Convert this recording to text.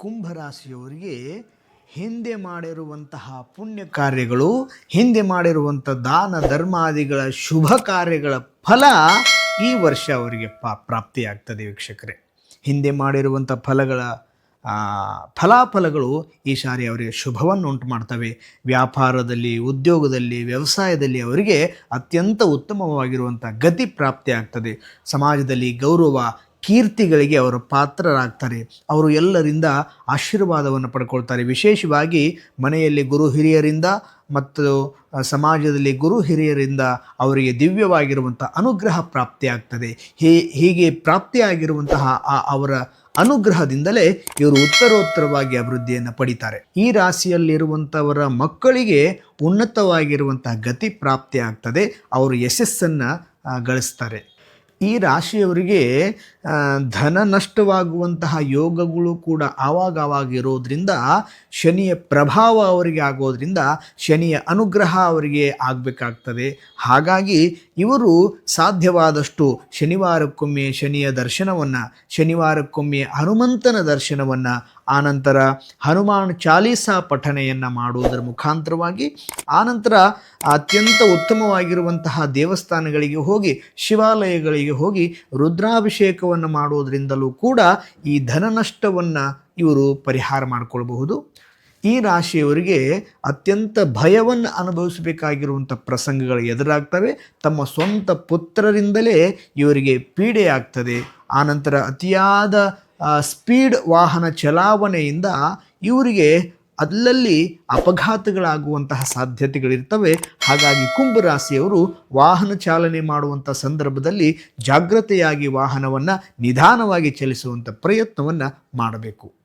ಕುಂಭರಾಶಿಯವರಿಗೆ ಹಿಂದೆ ಮಾಡಿರುವಂತಹ ಪುಣ್ಯ ಕಾರ್ಯಗಳು, ಹಿಂದೆ ಮಾಡಿರುವಂಥ ದಾನ ಧರ್ಮಾದಿಗಳ ಶುಭ ಕಾರ್ಯಗಳ ಫಲ ಈ ವರ್ಷ ಅವರಿಗೆ ಪಾ ಪ್ರಾಪ್ತಿಯಾಗ್ತದೆ ವೀಕ್ಷಕರೇ. ಹಿಂದೆ ಮಾಡಿರುವಂಥ ಫಲಗಳ ಫಲಾಫಲಗಳು ಈ ಸಾರಿ ಅವರಿಗೆ ಶುಭವನ್ನು ಉಂಟು ಮಾಡ್ತವೆ. ವ್ಯಾಪಾರದಲ್ಲಿ, ಉದ್ಯೋಗದಲ್ಲಿ, ವ್ಯವಸಾಯದಲ್ಲಿ ಅವರಿಗೆ ಅತ್ಯಂತ ಉತ್ತಮವಾಗಿರುವಂಥ ಗತಿ ಪ್ರಾಪ್ತಿ ಆಗ್ತದೆ ಸಮಾಜದಲ್ಲಿ ಗೌರವ ಕೀರ್ತಿಗಳಿಗೆ ಅವರು ಪಾತ್ರರಾಗ್ತಾರೆ. ಅವರು ಎಲ್ಲರಿಂದ ಆಶೀರ್ವಾದವನ್ನು ಪಡ್ಕೊಳ್ತಾರೆ. ವಿಶೇಷವಾಗಿ ಮನೆಯಲ್ಲಿ ಗುರು ಹಿರಿಯರಿಂದ ಮತ್ತು ಸಮಾಜದಲ್ಲಿ ಗುರು ಹಿರಿಯರಿಂದ ಅವರಿಗೆ ದಿವ್ಯವಾಗಿರುವಂಥ ಅನುಗ್ರಹ ಪ್ರಾಪ್ತಿಯಾಗ್ತದೆ. ಹೀ, ಹೀಗೆ ಪ್ರಾಪ್ತಿಯಾಗಿರುವಂತಹ ಆ, ಅವರ ಅನುಗ್ರಹದಿಂದಲೇ ಇವರು ಉತ್ತರೋತ್ತರವಾಗಿ ಅಭಿವೃದ್ಧಿಯನ್ನು ಪಡಿತಾರೆ. ಈ ರಾಶಿಯಲ್ಲಿರುವಂಥವರ ಮಕ್ಕಳಿಗೆ ಉನ್ನತವಾಗಿರುವಂತಹ ಗತಿ ಪ್ರಾಪ್ತಿ ಆಗ್ತದೆ ಅವರು ಯಶಸ್ಸನ್ನು ಗಳಿಸ್ತಾರೆ. ಈ ರಾಶಿಯವರಿಗೆ ಧನ ನಷ್ಟವಾಗುವಂತಹ ಯೋಗಗಳು ಕೂಡ ಆವಾಗ ಆವಾಗ ಇರೋದ್ರಿಂದ, ಶನಿಯ ಪ್ರಭಾವ ಅವರಿಗೆ ಆಗೋದ್ರಿಂದ, ಶನಿಯ ಅನುಗ್ರಹ ಅವರಿಗೆ ಆಗಬೇಕಾಗ್ತದೆ. ಹಾಗಾಗಿ ಇವರು ಸಾಧ್ಯವಾದಷ್ಟು ಶನಿವಾರಕ್ಕೊಮ್ಮೆ ಶನಿಯ ದರ್ಶನವನ್ನು, ಶನಿವಾರಕ್ಕೊಮ್ಮೆ ಹನುಮಂತನ ದರ್ಶನವನ್ನು ಆನಂತರ ಹನುಮಾನ್ ಚಾಲೀಸ ಪಠಣೆಯನ್ನು ಮಾಡುವುದರ ಮುಖಾಂತರವಾಗಿ ಆನಂತರ ಅತ್ಯಂತ ಉತ್ತಮವಾಗಿರುವಂತಹ ದೇವಸ್ಥಾನಗಳಿಗೆ ಹೋಗಿ ಶಿವಾಲಯಗಳಿಗೆ ಹೋಗಿ ರುದ್ರಾಭಿಷೇಕವನ್ನು ಮಾಡುವುದರಿಂದಲೂ ಕೂಡ ಈ ಧನ ನಷ್ಟವನ್ನು ಇವರು ಪರಿಹಾರ ಮಾಡಿಕೊಳ್ಬಹುದು. ಈ ರಾಶಿಯವರಿಗೆ ಅತ್ಯಂತ ಭಯವನ್ನು ಅನುಭವಿಸಬೇಕಾಗಿರುವಂಥ ಪ್ರಸಂಗಗಳು ಎದುರಾಗ್ತವೆ. ತಮ್ಮ ಸ್ವಂತ ಪುತ್ರರಿಂದಲೇ ಇವರಿಗೆ ಪೀಡೆಯಾಗ್ತದೆ. ಆನಂತರ ಅತಿಯಾದ ಸ್ಪೀಡ್ ವಾಹನ ಚಲಾವಣೆಯಿಂದ ಇವರಿಗೆ ಅಲ್ಲಲ್ಲಿ ಅಪಘಾತಗಳಾಗುವಂತಹ ಸಾಧ್ಯತೆಗಳಿರ್ತವೆ. ಹಾಗಾಗಿ ಕುಂಭರಾಶಿಯವರು ವಾಹನ ಚಾಲನೆ ಮಾಡುವಂಥ ಸಂದರ್ಭದಲ್ಲಿ ಜಾಗ್ರತೆಯಾಗಿ ವಾಹನವನ್ನು ನಿಧಾನವಾಗಿ ಚಲಿಸುವಂಥ ಪ್ರಯತ್ನವನ್ನು ಮಾಡಬೇಕು.